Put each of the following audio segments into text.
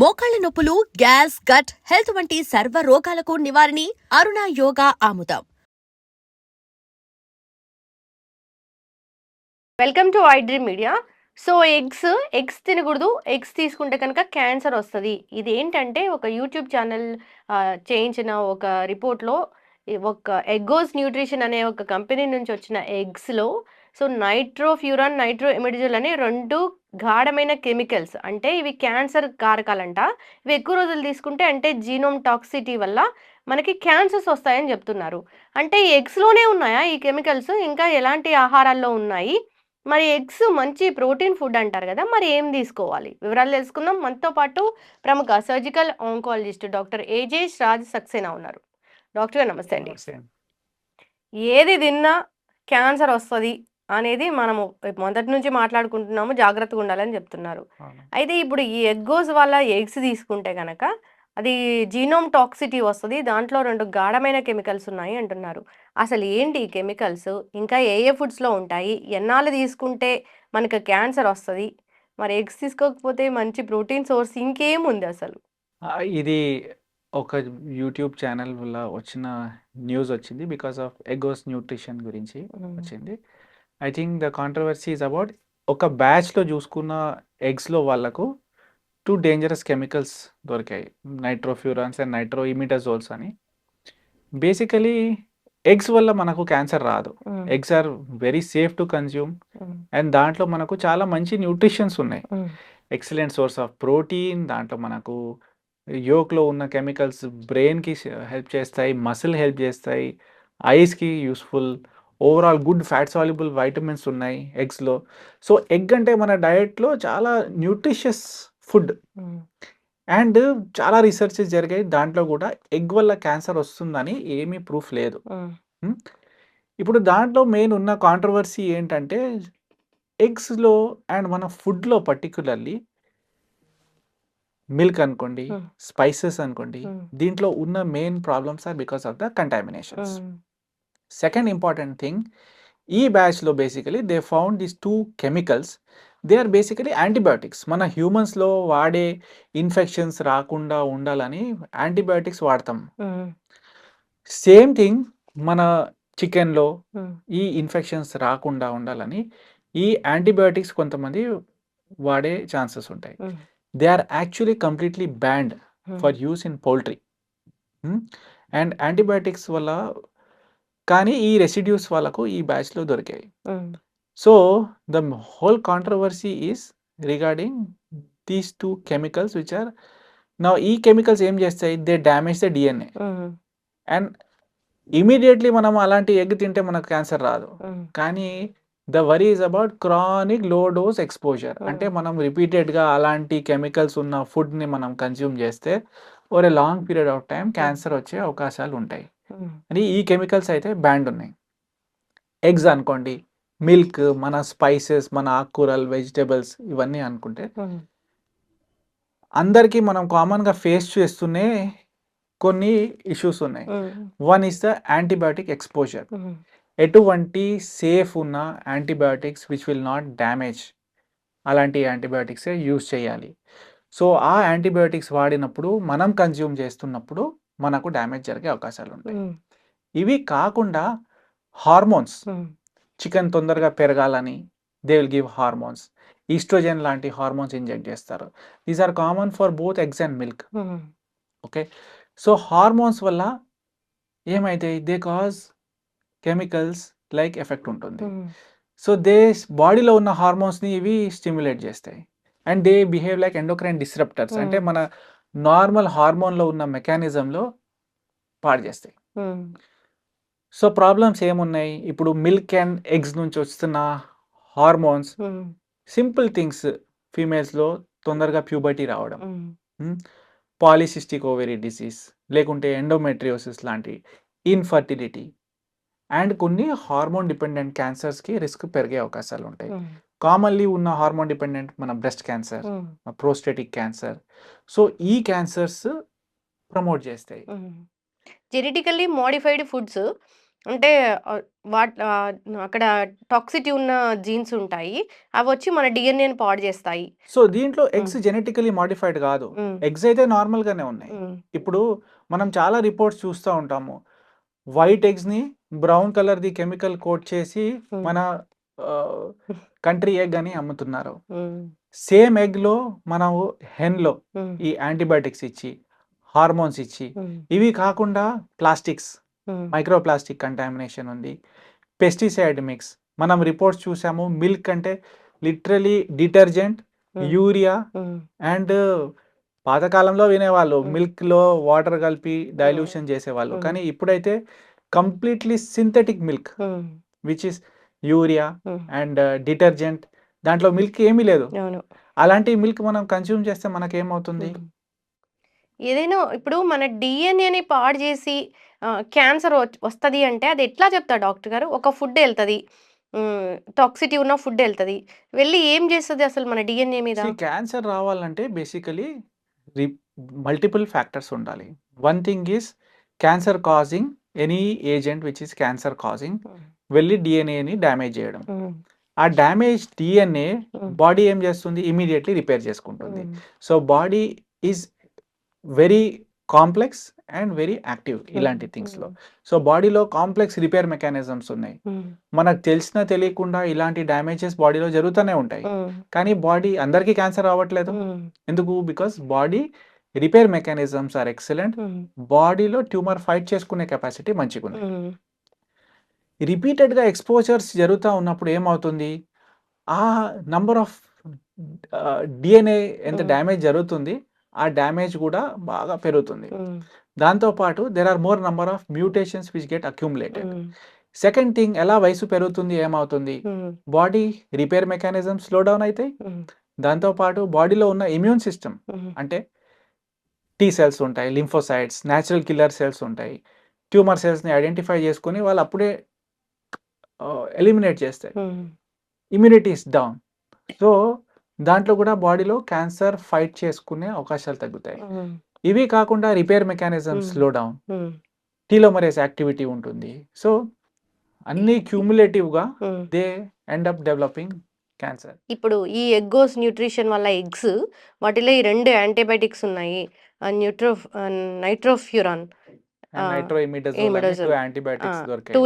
మోకాళ్ళ నొప్పులు gas gut health వంటి సర్వ రోగాలకు నివారణి అరుణ యోగా ఆముదం. Welcome to I dream media so eggs eggs తినకూడదు. ఎగ్స్ తీసుకుంటే కనుక క్యాన్సర్ వస్తుంది. ఇది ఏంటంటే ఒక యూట్యూబ్ ఛానల్ చేయించిన ఒక రిపోర్ట్లో ఒక ఎగ్గోస్ న్యూట్రిషన్ అనే ఒక కంపెనీ నుంచి వచ్చిన ఎగ్స్లో సో నైట్రోఫ్యూరాన్ నైట్రో ఎమిడిజల్ అనే రెండు గాఢమైన కెమికల్స్ అంటే ఇవి క్యాన్సర్ కారకాలంట. ఇవి ఎక్కువ రోజులు తీసుకుంటే అంటే జీనోమ్ టాక్సిటీ వల్ల మనకి క్యాన్సర్స్ వస్తాయని చెప్తున్నారు. అంటే ఈ ఎగ్స్లోనే ఉన్నాయా ఈ కెమికల్స్? ఇంకా ఎలాంటి ఆహారాల్లో ఉన్నాయి? మరి ఎగ్స్ మంచి ప్రోటీన్ ఫుడ్ అంటారు కదా మరి ఏం తీసుకోవాలి? వివరాలు తెలుసుకుందాం. మనతో పాటు ప్రముఖ surgical oncologist doctor Ajesh Raj Saxena ఉన్నారు. డాక్టర్ గారు నమస్తే అండి. ఏది తిన్నా క్యాన్సర్ వస్తుంది. అనేది మనము మొదటి నుంచి మాట్లాడుకుంటున్నాము జాగ్రత్తగా ఉండాలని చెప్తున్నారు. అయితే ఇప్పుడు ఈ ఎగ్గోస్ వల్ల ఎగ్స్ తీసుకుంటే కనుక అది జీనోమ్ టాక్సిటీ వస్తుంది దాంట్లో రెండు గాఢమైన కెమికల్స్ ఉన్నాయి అంటున్నారు. అసలు ఏంటి ఈ కెమికల్స్? ఇంకా ఏ ఏ ఫుడ్స్లో ఉంటాయి? ఎన్నాళ్ళు తీసుకుంటే మనకు క్యాన్సర్ వస్తుంది? మరి ఎగ్స్ తీసుకోకపోతే మంచి ప్రోటీన్ సోర్స్ ఇంకేముంది అసలు? ఇది ఒక యూట్యూబ్ ఛానల్ వల్ల వచ్చిన న్యూస్ వచ్చింది. బికాస్ ఆఫ్ ఎగోస్ న్యూట్రిషన్ గురించి వచ్చింది. I think the controversy is about ఒక బ్యాచ్లో చూసుకున్న ఎగ్స్లో వాళ్ళకు టూ డేంజరస్ కెమికల్స్ దొరికాయి. నైట్రోఫ్యూరాన్స్ అండ్ నైట్రో ఇమిటజోల్స్ అని. బేసికలీ ఎగ్స్ వల్ల మనకు క్యాన్సర్ రాదు. Eggs are very safe to consume and దాంట్లో మనకు చాలా మంచి న్యూట్రిషన్స్ ఉన్నాయి. ఎక్సలెంట్ సోర్స్ ఆఫ్ ప్రోటీన్ దాంట్లో మనకు యోక్లో ఉన్న కెమికల్స్ బ్రెయిన్కి హెల్ప్ చేస్తాయి మసిల్ హెల్ప్ చేస్తాయి ఐస్కి useful overall good fat soluble vitamins ఉన్నాయి ఎగ్స్లో. సో ఎగ్ అంటే మన డయట్లో చాలా న్యూట్రిషియస్ ఫుడ్. అండ్ చాలా రీసెర్చెస్ జరిగాయి. దాంట్లో కూడా ఎగ్ వల్ల క్యాన్సర్ వస్తుందని ఏమీ ప్రూఫ్ లేదు. ఇప్పుడు దాంట్లో మెయిన్ ఉన్న కాంట్రవర్సీ ఏంటంటే ఎగ్స్లో అండ్ మన ఫుడ్లో పర్టికులర్లీ మిల్క్ అనుకోండి. స్పైసెస్ అనుకోండి. దీంట్లో ఉన్న main problems are because of the contaminations. Second important thing ఈ బ్యాచ్లో basically they found these two chemicals they are basically antibiotics మన హ్యూమన్స్లో వాడే ఇన్ఫెక్షన్స్ రాకుండా ఉండాలని యాంటీబయాటిక్స్ వాడతాం. సేమ్ థింగ్ మన చికెన్లో ఈ ఇన్ఫెక్షన్స్ రాకుండా ఉండాలని ఈ యాంటీబయాటిక్స్ కొంతమంది వాడే ఛాన్సెస్ ఉంటాయి. They are actually completely banned for use in poultry and antibiotics వల్ల కానీ ఈ రెసిడ్యూస్ వాళ్ళకు ఈ బ్యాచ్లో దొరికాయి. So the whole controversy is regarding these two chemicals which are నా ఈ కెమికల్స్ ఏం చేస్తాయి? They damage the DNA. And immediately మనం అలాంటి ఎగ్ తింటే మనకు క్యాన్సర్ రాదు. కానీ ద వరీ ఇస్ అబౌట్ క్రానిక్లో డోస్ ఎక్స్పోజర్. అంటే. మనం రిపీటెడ్గా అలాంటి కెమికల్స్ ఉన్న ఫుడ్ని మనం కన్జ్యూమ్ చేస్తే over a long period of time cancer వచ్చే అవకాశాలు ఉంటాయి. అని ఈ కెమికల్స్ అయితే బ్యాండ్ ఉన్నాయి. ఎగ్స్ అనుకోండి మిల్క్ మన స్పైసెస్ మన ఆకుకూరలు వెజిటేబుల్స్ ఇవన్నీ అనుకుంటే అందరికీ మనం కామన్గా ఫేస్ చేస్తూనే కొన్ని ఇష్యూస్ ఉన్నాయి. One is the antibiotic exposure ఎటువంటి సేఫ్ ఉన్న antibiotics which will not damage అలాంటి యాంటీబయాటిక్సే యూజ్ చేయాలి. సో ఆ యాంటీబయాటిక్స్ వాడినప్పుడు మనం కన్జ్యూమ్ చేస్తున్నప్పుడు మనకు డ్యామేజ్ జరిగే అవకాశాలు ఉంటాయి ఇవి కాకుండా హార్మోన్స్. చికెన్ తొందరగా పెరగాలని they will give hormones. Oestrogen లాంటి హార్మోన్స్ ఇంజెక్ట్ చేస్తారు. These are common for both eggs and milk. Okay? So hormones వల్ల ఏమైతాయి? They cause chemicals like effect ఉంటుంది. సో దే బాడీలో ఉన్న హార్మోన్స్ని ఇవి స్టిమ్యులేట్ చేస్తాయి. And they behave like endocrine disruptors. అంటే. మన నార్మల్ హార్మోన్లో ఉన్న మెకానిజంలో పాడు చేస్తాయి సో ప్రాబ్లమ్స్ ఏమున్నాయి? ఇప్పుడు మిల్క్ అండ్ ఎగ్స్ నుంచి వస్తున్న హార్మోన్స్ సింపుల్ థింగ్స్ ఫీమేల్స్లో తొందరగా ప్యూబర్టీ రావడం. పాలిసిస్టిక్ ఓవెరీ డిసీజ్ లేకుంటే ఎండోమెట్రియోసిస్ లాంటి ఇన్ఫర్టిలిటీ అండ్ కొన్ని హార్మోన్ డిపెండెంట్ క్యాన్సర్స్కి రిస్క్ పెరిగే అవకాశాలు ఉంటాయి కామన్లీ ఉన్న హార్మోన్ డిపెండెంట్ మన breast cancer prostatic cancer so ఈ క్యాన్సర్స్ ప్రమోట్ చేస్తాయి జెనెటికల్లీ మోడిఫైడ్ ఫుడ్స్ అంటే వాట్ అక్కడ టాక్సిటీ ఉన్న జీన్స్ ఉంటాయి. అవొచ్చి మన డీఎన్ఏని పాడు చేస్తాయి. సో, దీంట్లో హ్మ్. ఎగ్స్ జెనెటికల్లీ మోడిఫైడ్ గాదు. హ్మ్. ఎగ్స్ అయితే నార్మల్‌గానే ఉన్నాయి. హ్మ్. ఇప్పుడు మనం చాలా రిపోర్ట్స్ చూస్తా ఉంటాము. వైట్ ఎగ్స్‌ని బ్రౌన్ కలర్‌ది కెమికల్ కోట్ చేసి. మన కంట్రీ ఎగ్ అని అమ్ముతున్నారు. సేమ్ ఎగ్‌లో మనము హెన్‌లో హ్మ్. ఈ యాంటీబయోటిక్స్ ఇచ్చి, హార్మోన్స్ ఇచ్చి. ఇవి కాకుండా ప్లాస్టిక్స్. మైక్రో ప్లాస్టిక్ కంటామినేషన్ ఉంది. Pesticide mix. మనం రిపోర్ట్స్ చూసాము. మిల్క్ అంటే లిటరల్లీ డిటర్జెంట్. యూరియా. అండ్ పాతకాలంలో వినేవాళ్ళు. మిల్క్‌లో వాటర్ కలిపి. డైల్యూషన్ చేసేవాళ్ళు. కానీ ఇప్పుడైతే completely synthetic milk. Which is urea. And detergent దాంట్లో మిల్క్ ఏమీ లేదు. అలాంటి మిల్క్ మనం కన్జ్యూమ్ చేస్తే మనకేమవుతుంది? ఏదైనా ఇప్పుడు మన డీఎన్ఏని పాడు చేసి క్యాన్సర్ వస్తది అంటే అది ఎట్లా చెప్తారు డాక్టర్ గారు? ఒక ఫుడ్ ఎళ్తది. హ్మ్. టాక్సిటీ ఉన్న ఫుడ్ ఎళ్తది. వెళ్ళి ఏం చేస్తది అసలు మన డీఎన్ఏ మీద? క్యాన్సర్ రావాలంటే బేసికల్లీ రి మల్టిపుల్ ఫ్యాక్టర్స్ ఉండాలి. One thing is cancer causing any agent which is cancer causing వెళ్ళి డీఎన్ఏని డ్యామేజ్ చేయడం. ఆ డ్యామేజ్ డీఎన్ఏ. బాడీ ఏం చేస్తుంది? ఇమ్మీడియేట్‌లీ రిపేర్ చేసుకుంటుంది. So, body is very complex and very active. ఇలాంటి థింగ్స్‌లో. హ్మ్. సో, బాడీలో కాంప్లెక్స్ రిపేర్ మెకానిజమ్స్ ఉన్నాయి. మనకు తెలిసినా తెలియకుండా ఇలాంటి డ్యామేజెస్ బాడీలో జరుగుతూనే ఉంటాయి. కానీ బాడీ అందరికీ క్యాన్సర్ రావట్లేదు. ఎందుకు? Because body repair mechanisms are excellent. బాడీలో ట్యూమర్ ఫైట్ చేసుకునే కెపాసిటీ మంచిగుంది. హ్మ్. రిపీటెడ్‌గా ఎక్స్‌పోజర్స్ జరుగుతా ఉన్నప్పుడు ఏమవుతుంది? ఆ నంబర్ ఆఫ్ డీఎన్ఏ ఎంత. డ్యామేజ్ జరుగుతుంది. ఆ డ్యామేజ్ కూడా బాగా పెరుగుతుంది. హ్మ్. దాంతో పాటు there are more number of mutations which get accumulated. Second thing ఎలా వయసు పెరుగుతుంది ఏమవుతుంది? Body repair mechanisms slow down అయితాయి. హ్మ్. దాంతో పాటు బాడీలో ఉన్న ఇమ్యూన్ సిస్టమ్. అంటే టీ సెల్స్ ఉంటాయి. లింఫోసైట్స్, నేచురల్ కిల్లర్ సెల్స్ ఉంటాయి. ట్యూమర్ సెల్స్‌ని ఐడెంటిఫై చేసుకొని వాళ్ళు అప్పుడే ఎలిమినేట్ చేస్తాయి. Immunity is down. సో, దాంట్లో కూడా బాడీలో క్యాన్సర్ ఫైట్ చేసుకునే అవకాశాలు తగ్గుతాయి. హ్మ్. ఇవి కాకుండా repair mechanisms hmm. Slow down. Telomerase activity ఉంటుంది. సో, అన్నీ క్యుములేటివ్‌గా హ్మ్. They end up developing cancer. ఇప్పుడు ఈ ఎగ్గోస్ న్యూట్రిషన్ వల్ల ఎగ్స్ వాటిలో ఈ 2 యాంటీబయోటిక్స్ ఉన్నాయి. ఆహ్, నైట్రోఫ్యూరాన్ అండ్ ఆహ్, నైట్రోఇమిడజోల్ అని 2 ఇమిడజోల్ ఆ! యాంటీబయోటిక్స్ 2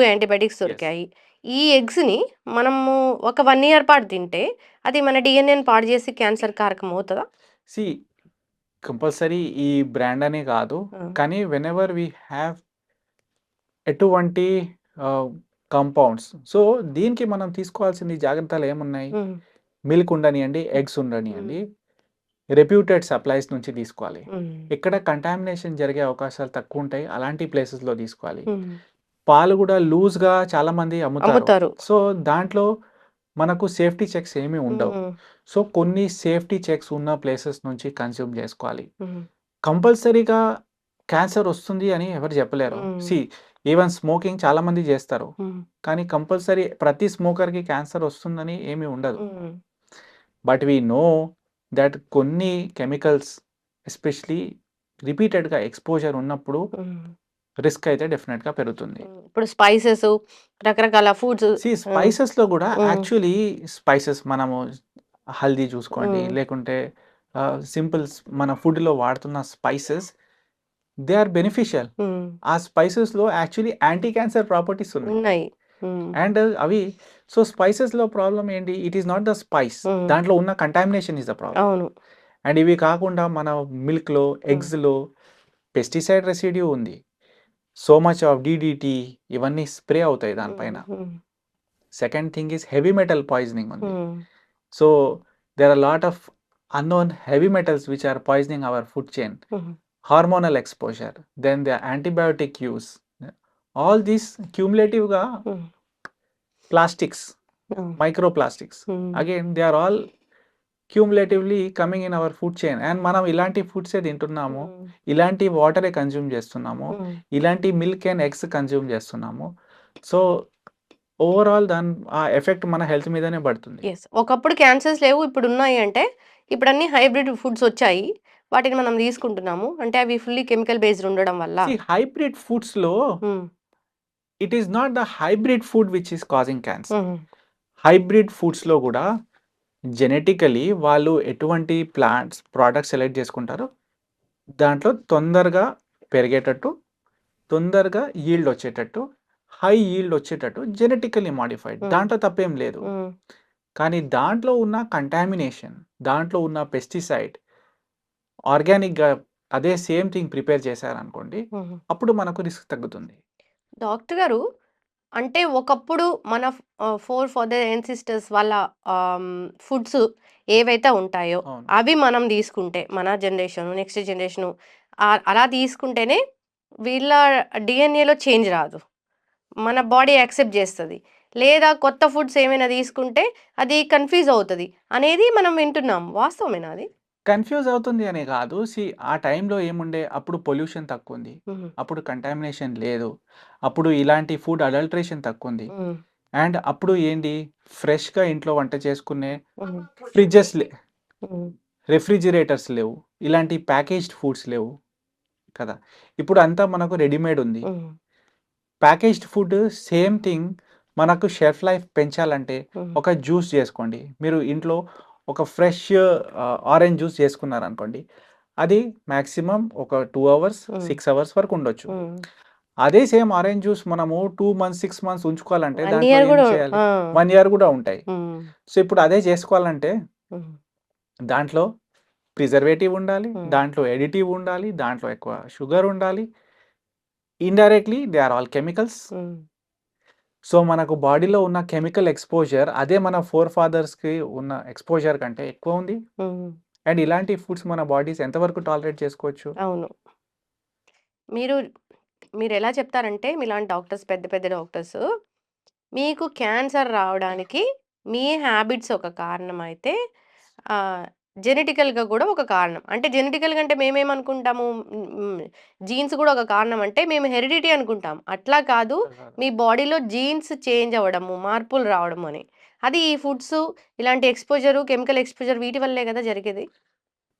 దొరికాయి. ఈ ఎగ్స్‌ని మనము ఒక 1 ఇయర్ పాటు తింటే అది మన డీఎన్ఏని పాడు చేసి క్యాన్సర్ కారకం అవుతదా? సీ కంపల్సరీ ఈ బ్రాండ్ అనే కాదు. కానీ వెనెవర్ వి హావ్ ఎటువంటి కాంపౌండ్స్. సో, దీనికి మనం తీసుకోవాల్సిన జాగ్రత్తలు ఏమున్నాయి? మిల్క్ ఉండనియండి. ఎగ్స్ ఉండనియండి. రెప్యూటెడ్ సప్లైస్ నుంచి తీసుకోవాలి. హ్మ్. ఎక్కడ కంటామినేషన్ జరిగే అవకాశాలు తక్కువుంటాయి. అలాంటి ప్లేసెస్‌లో తీసుకోవాలి. పాలు కూడా లూజ్‌గా చాలామంది అమ్ముతారు. అమ్ముతారు. సో, దాంట్లో మనకు సేఫ్టీ చెక్స్ ఏమీ ఉండవు. సో, కొన్ని సేఫ్టీ చెక్స్ ఉన్న ప్లేసెస్ నుంచి కన్జ్యూమ్ చేసుకోవాలి. కంపల్సరీగా క్యాన్సర్ వస్తుంది అని ఎవరు చెప్పలేరు. సీ ఈవెన్ స్మోకింగ్ చాలామంది చేస్తారు. హ్మ్. కానీ కంపల్సరీ ప్రతి స్మోకర్‌కి క్యాన్సర్ వస్తుందని ఏమీ ఉండదు. బట్ వి నో థట్ కొన్ని కెమికల్స్ ఎస్పెషల్లీ రిపీటెడ్‌గా ఎక్స్‌పోజర్ ఉన్నప్పుడు. రిస్క్ అయితే డెఫినిట్‌గా పెరుగుతుంది. హ్మ్. ఇప్పుడు స్పైసెస్ రకరకాల ఫుడ్స్ సీ హ్మ్. స్పైసెస్‌లో కూడా. యాక్చువల్లీ స్పైసెస్ మనము హల్దీ చూసుకోండి. లేకుంటే ఆహ్, సింపుల్స్ మన ఫుడ్‌లో వాడుతున్న స్పైసెస్ దే ఆర్ బెనిఫిషియల్. ఆ స్పైసెస్‌లో యాక్చువల్లీ యాంటీ క్యాన్సర్ ప్రాపర్టీస్ ఉన్నాయి. అండ్ అవి సో, స్పైసెస్‌లో ప్రాబ్లమ్ ఏంటి? It is not the spice. దాంట్లో ఉన్న కంటామినేషన్ ఈస్ ద ప్రాబ్లమ్. అవును. అండ్ ఇవి కాకుండా మన మిల్క్‌లో, హ్మ్. ఎగ్స్‌లో పెస్టిసైడ్ రెసిడ్యూ ఉంది. సో మచ్ ఆఫ్ డీడీటీ ఇవన్నీ స్ప్రే అవుతాయి. దానిపైన. Second thing is heavy metal poisoning ఉంది. So, there are lot of unknown heavy metals which are poisoning our food chain. Hormonal exposure, then the antibiotic use. All these క్యుములేటివ్‌గా. Plastics. Micro plastics. Again they are all cumulatively coming in our food chain. And మనం ఇలాంటి ఫుడ్సే తింటున్నాము. హ్మ్. ఇలాంటి వాటరే consume చేస్తున్నాము. Hmm. ఇలాంటి milk and eggs consume చేస్తున్నాము. So, overall దాని ఆ ఎఫెక్ట్ మన హెల్త్ మీదనే పడుతుంది. ఒకప్పుడు క్యాన్సర్స్ లేవు. ఇప్పుడున్నాయి అంటే ఇప్పుడన్నీ హైబ్రిడ్ ఫుడ్స్ వచ్చాయి. వాటిని మనం తీసుకుంటున్నాము. అంటే అవి ఫుల్లీ కెమికల్ బేస్డ్ ఉండడం వల్ల. హైబ్రిడ్ ఫుడ్స్‌లో హ్మ్. It is not the hybrid food which is causing cancer hybrid ఫుడ్స్లో కూడా జెనెటికలీ వాళ్ళు ఎటువంటి ప్లాంట్స్ ప్రోడక్ట్స్ సెలెక్ట్ చేసుకుంటారో దాంట్లో తొందరగా పెరిగేటట్టు తొందరగా ఈల్డ్ వచ్చేటట్టు హై ఈల్డ్ వచ్చేటట్టు జెనెటికలీ మాడిఫైడ్ Hmm. దాంట్లో తప్పేం లేదు ఉమ్, కానీ దాంట్లో ఉన్న కంటామినేషన్ దాంట్లో ఉన్న పెస్టిసైడ్ ఆర్గానిక్గా అదే సేమ్ థింగ్ ప్రిపేర్ చేశారనుకోండి ఉమ్. అప్పుడు మనకు రిస్క్ తగ్గుతుంది డాక్టర్ గారు అంటే ఒకప్పుడు మన ఫోర్ ఫాదర్ ఎన్సిస్టర్స్ వాళ్ళ ఫుడ్స్ ఏవైతే ఉంటాయో అవి మనం తీసుకుంటే మన జనరేషన్ నెక్స్ట్ జనరేషన్ అలా తీసుకుంటేనే వీళ్ళ డిఎన్ఏలో చేంజ్ రాదు. మన బాడీ యాక్సెప్ట్ చేస్తుంది. లేదా కొత్త ఫుడ్స్ ఏమైనా తీసుకుంటే అది కన్ఫ్యూజ్ అవుతుంది అనేది మనం వింటున్నాం. వాస్తవమేనా అది? కన్ఫ్యూజ్ అవుతుంది అనే కాదు. సి ఆ టైంలో ఏముండే? అప్పుడు పొల్యూషన్ తక్కువ ఉంది అప్పుడు కంటామినేషన్ లేదు. అప్పుడు ఇలాంటి ఫుడ్ అడల్ట్రేషన్ తక్కువ ఉంది అండ్ అప్పుడు ఏంటి ఫ్రెష్గా ఇంట్లో వంట చేసుకునే ఫ్రిడ్జెస్ రెఫ్రిజిరేటర్స్ లేవు. ఇలాంటి ప్యాకేజ్డ్ ఫుడ్స్ లేవు కదా. ఇప్పుడు అంతా మనకు రెడీమేడ్ ఉంది. ప్యాకేజ్డ్ ఫుడ్ సేమ్ థింగ్ మనకు షెల్ఫ్ లైఫ్ పెంచాలంటే ఒక జ్యూస్ చేసుకోండి. మీరు ఇంట్లో ఒక ఫ్రెష్ ఆరెంజ్ జ్యూస్ చేసుకున్నారు అనుకోండి అది మ్యాక్సిమం ఒక టూ అవర్స్. సిక్స్ అవర్స్ వరకు ఉండొచ్చు. అదే సేమ్ ఆరెంజ్ జ్యూస్ మనము టూ మంత్స్ సిక్స్ మంత్స్ ఉంచుకోవాలంటే వన్ ఇయర్ కూడా చేయాలి? ఆ, వన్ ఇయర్ కూడా ఉంటాయి. సో ఇప్పుడు అదే చేసుకోవాలంటే దాంట్లో ప్రిజర్వేటివ్ ఉండాలి. దాంట్లో ఎడిటివ్ ఉండాలి దాంట్లో ఎక్కువ షుగర్ ఉండాలి. Indirectly they are all chemicals. So మనకు బాడీలో ఉన్న కెమికల్ ఎక్స్పోజర్ అదే మన ఫోర్ ఫాదర్స్కి ఉన్న ఎక్స్పోజర్ కంటే ఎక్కువ ఉంది. అండ్ ఇలాంటి ఫుడ్స్ మన బాడీస్ ఎంతవరకు టాలరేట్ చేసుకోవచ్చు? అవును. మీరు మీరు ఎలా చెప్తారంటే మీలాంటి డాక్టర్స్ పెద్ద పెద్ద డాక్టర్స్ మీకు క్యాన్సర్ రావడానికి మీ హ్యాబిట్స్ ఒక కారణం అయితే జెనెటికల్గా కూడా ఒక కారణం. అంటే జెనెటికల్గా అంటే మేమేమనుకుంటాము? జీన్స్ కూడా ఒక కారణం అంటే మేము హెరిడిటీ అనుకుంటాం. అట్లా కాదు. మీ బాడీలో జీన్స్ చేంజ్ అవ్వడము మార్పులు రావడం అని అది ఈ ఫుడ్స్ ఇలాంటి ఎక్స్పోజరు కెమికల్ ఎక్స్పోజర్ వీటి వల్లే కదా జరిగేది?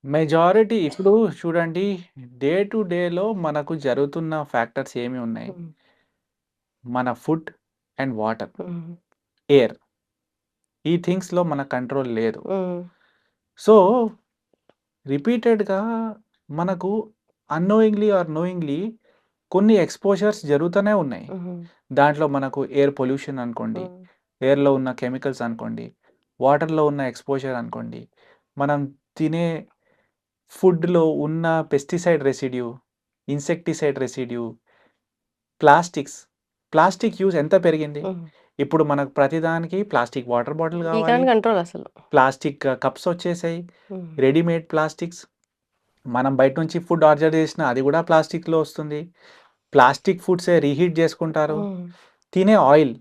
మెజారిటీ ఇప్పుడు చూడండి డే టు డేలో మనకు జరుగుతున్న ఫ్యాక్టర్స్ ఏమి ఉన్నాయి? ఉమ్, మన food and water. Um, air. ఈ థింగ్స్లో మన కంట్రోల్ లేదు. ఉమ్, సో రిపీటెడ్గా మనకు అన్నోయింగ్లీ ఆర్ నోయింగ్లీ కొన్ని ఎక్స్పోజర్స్ జరుగుతూనే ఉన్నాయి. ఉమ్, దాంట్లో మనకు ఎయిర్ పొల్యూషన్ అనుకోండి ఉమ్, ఎయిర్లో ఉన్న కెమికల్స్ అనుకోండి వాటర్లో ఉన్న ఎక్స్పోజర్ అనుకోండి మనం తినే ఫుడ్లో ఉన్న pesticide residue insecticide residue plastics. Plastic use ఎంత పెరిగింది. ఇప్పుడు మనకు ప్రతిదానికి ప్లాస్టిక్ వాటర్ బాటిల్ కావాలి. కంట్రోల్ అసలు. ప్లాస్టిక్ కప్స్ వచ్చేసాయి. Readymade plastics. మనం బయట నుంచి ఫుడ్ ఆర్డర్ చేసినా అది కూడా ప్లాస్టిక్లో వస్తుంది. ప్లాస్టిక్ ఫుడ్సే రీహీట్ చేసుకుంటారు. తినే ఆయిల్.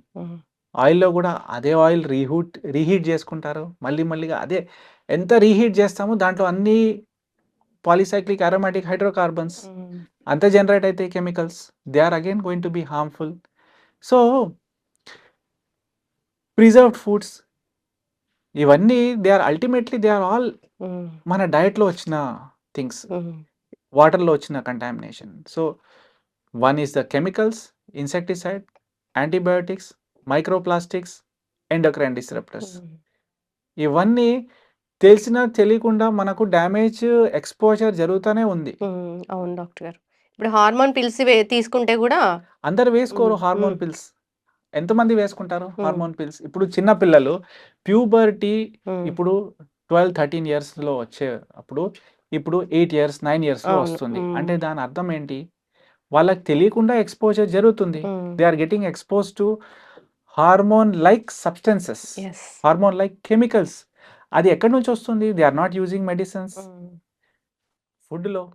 ఆయిల్లో కూడా అదే ఆయిల్ రీహూట్ రీహీట్ చేసుకుంటారు. మళ్ళీ మళ్ళీగా అదే ఎంత రీహీట్ చేస్తామో దాంట్లో అన్ని పాలిసైక్లిక్ అరోమాటిక్ హైడ్రోకార్బన్స్ ఉమ్, అంత జనరేట్ అయితే chemicals they are again going to be harmful so preserved foods ఇవన్నీ they are ultimately they are all um, మన డయట్లో వచ్చిన థింగ్స్ ఉమ్, వాటర్లో వచ్చిన contamination so one is the chemicals insecticide antibiotics microplastics endocrine disruptors um. ఇవన్నీ తెలిసినా తెలియకుండా మనకు డ్యామేజ్ ఎక్స్పోజర్ జరుగుతూనే ఉంది. ఉమ్, అవును డాక్టర్ గారు. ఇప్పుడు హార్మోన్ పిల్స్ తీసుకుంటే కూడా అందరు వేసుకోరు హార్మోన్. పిల్స్. ఎంతమంది వేసుకుంటారు. Hormone pills? ఇప్పుడు చిన్న పిల్లలు ప్యూబర్టీ ఉమ్, ఇప్పుడు ట్వెల్వ్ థర్టీన్ ఇయర్స్లో వచ్చే అప్పుడు ఇప్పుడు ఎయిట్ ఇయర్స్ నైన్ ఇయర్స్లో అవును. వస్తుంది. అంటే దాని అర్థం ఏంటి? వాళ్ళకి తెలియకుండా ఎక్స్పోజర్ జరుగుతుంది. ఉమ్, they are getting expose to hormone like substances. Hormone like chemicals. అది ఎక్కడి నుంచి వస్తుంది? They are not using medicines. ఫుడ్లో.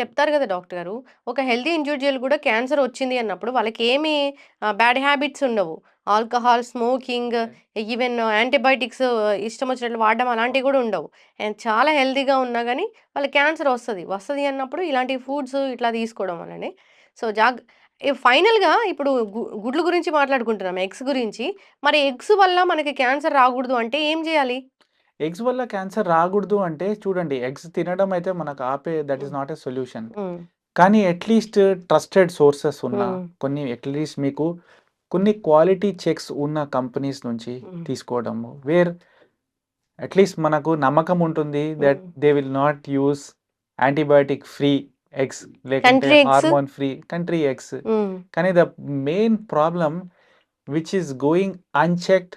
చెప్తారు కదా డాక్టర్ గారు ఒక హెల్తీ ఇండివిజువల్ కూడా క్యాన్సర్ వచ్చింది అన్నప్పుడు వాళ్ళకి ఏమి బ్యాడ్ హ్యాబిట్స్ ఉండవు. ఆల్కహాల్ స్మోకింగ్ ఈవెన్ యాంటీబయాటిక్స్ ఇష్టం వచ్చినట్లు వాడడం అలాంటివి కూడా ఉండవు. అండ్ చాలా హెల్తీగా ఉన్నా కానీ వాళ్ళకి క్యాన్సర్ వస్తుంది. వస్తుంది అన్నప్పుడు ఇలాంటి ఫుడ్స్ ఇట్లా తీసుకోవడం వల్లనే. సో జాగ్ ఫైనల్గా ఇప్పుడు గు- గుడ్ల గురించి మాట్లాడుకుంటున్నాం ఎగ్స్ గురించి. మరి ఎగ్స్ వల్ల మనకి క్యాన్సర్ రాకూడదు అంటే ఏం చేయాలి? ఎగ్స్ వల్ల క్యాన్సర్ రాకూడదు అంటే చూడండి ఎగ్స్ తినడం అయితే మనకు ఆపే that is. Not a solution కానీ అట్లీస్ట్ ట్రస్టెడ్ సోర్సెస్ ఉన్న. కొన్ని అట్లీస్ట్ మీకు కొన్ని క్వాలిటీ చెక్స్ ఉన్న కంపెనీస్ నుంచి. తీసుకోవడము వేర్ అట్లీస్ట్ మనకు నమ్మకం ఉంటుంది that. They will not use antibiotic free eggs లేకుంటే eggs? Hormone free country eggs. కానీ the main problem which is going unchecked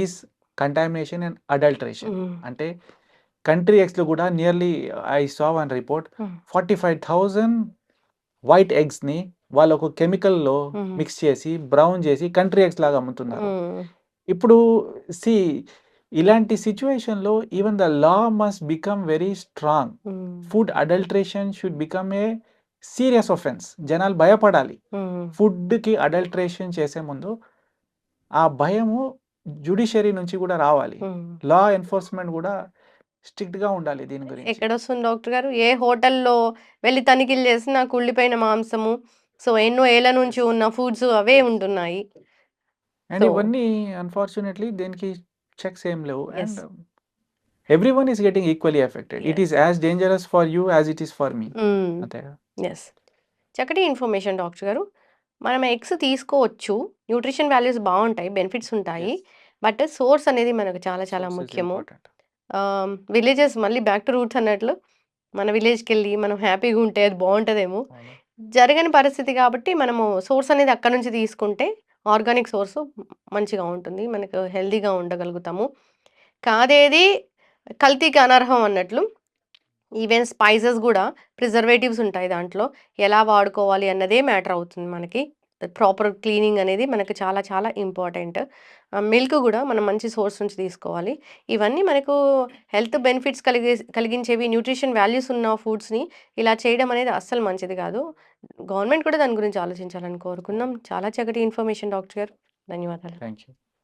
is contamination and adulteration. అంటే కంట్రీ ఎగ్స్లో కూడా nearly I saw one report. Forty five thousand white ఎగ్స్ని వాళ్ళు ఒక కెమికల్లో hmm. Mix చేసి బ్రౌన్ చేసి కంట్రీ ఎగ్స్ లాగా అమ్ముతున్నారు మ్మ్. ఇప్పుడు సి ఇలాంటి సిచ్యువేషన్లో even the law must become very strong. Food adulteration should become a serious offence జనాలు భయపడాలి మ్మ్. ఫుడ్కి అడల్ట్రేషన్ చేసే ముందు ఆ భయము జుడిషియరీ నుంచి కూడా రావాలి. లా ఎన్ఫోర్స్మెంట్ కూడా స్ట్రిక్ట్గా ఉండాలి దీని గురించి. ఎక్కడ వస్తుంది డాక్టర్ గారు? ఏ హోటల్లో వెళ్ళి తనిఖీలు చేసినా కుళ్ళిపోయిన మాంసము సో ఎన్నో ఏళ్ళ నుంచి ఉన్న ఫుడ్స్ అవే ఉంటున్నాయి. అండ్ ఇవన్నీ అన్ఫార్చునేట్లీ దీనికి చెక్స్ ఏం లేవు. And every one is getting equally affected. It. Is as dangerous for you as it is for me. అంతే ఎస్. చక్కటి ఇన్ఫర్మేషన్ డాక్టర్ గారు. మనం ఎగ్స్ తీసుకోవచ్చు. న్యూట్రిషన్ వాల్యూస్ బాగుంటాయి బెనిఫిట్స్ ఉంటాయి. బట్ సోర్స్ అనేది మనకు చాలా చాలా ముఖ్యము. విలేజెస్ మళ్ళీ బ్యాక్ టు రూట్స్ అన్నట్లు మన విలేజ్కి వెళ్ళి మనం హ్యాపీగా ఉంటే అది బాగుంటుందేమో జరగని పరిస్థితి కాబట్టి మనము సోర్స్ అనేది అక్కడ నుంచి తీసుకుంటే ఆర్గానిక్ సోర్స్ మంచిగా ఉంటుంది. మనకు హెల్తీగా ఉండగలుగుతాము. కాదేది? కల్తీకి అనర్హం అన్నట్లు ఈవెన్ స్పైసెస్ కూడా ప్రిజర్వేటివ్స్ ఉంటాయి దాంట్లో. ఎలా వాడుకోవాలి అన్నదే మ్యాటర్ అవుతుంది మనకి. ప్రాపర్ క్లీనింగ్ అనేది మనకు చాలా చాలా ఇంపార్టెంట్. మిల్క్ కూడా మనం మంచి సోర్స్ నుంచి తీసుకోవాలి. ఇవన్నీ మనకు హెల్త్ బెనిఫిట్స్ కలిగే కలిగించేవి న్యూట్రిషన్ వాల్యూస్ ఉన్న ఫుడ్స్ని ఇలా చేయడం అనేది అస్సలు మంచిది కాదు. గవర్నమెంట్ కూడా దాని గురించి ఆలోచించాలని కోరుకుందాం. చాలా చక్కటి ఇన్ఫర్మేషన్ డాక్టర్ గారు. ధన్యవాదాలు. Thank you